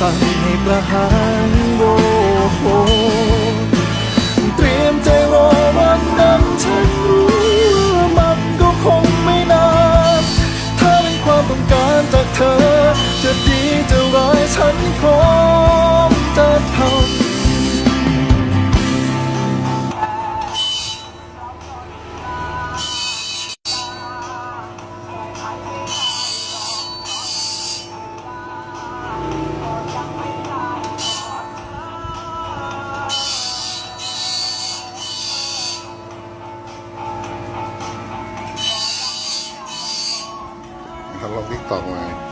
สั่งให้ประหารโวโหเตรียมใจรอวันนั้นฉันรู้ว่ามันก็คงไม่นานถ้าเป็นความต้องการจากเธอ จะดีจะร้ายฉันขอ เขาลงทิกตอกมา